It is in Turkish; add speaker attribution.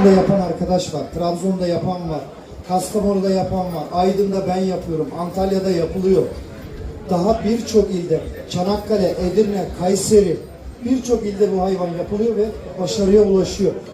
Speaker 1: Samsun'da yapan arkadaş var, Trabzon'da yapan var, Kastamonu'da yapan var, Aydın'da ben yapıyorum, Antalya'da yapılıyor. Daha birçok ilde, Çanakkale, Edirne, Kayseri, birçok ilde bu hayvan yapılıyor ve başarıya ulaşıyor.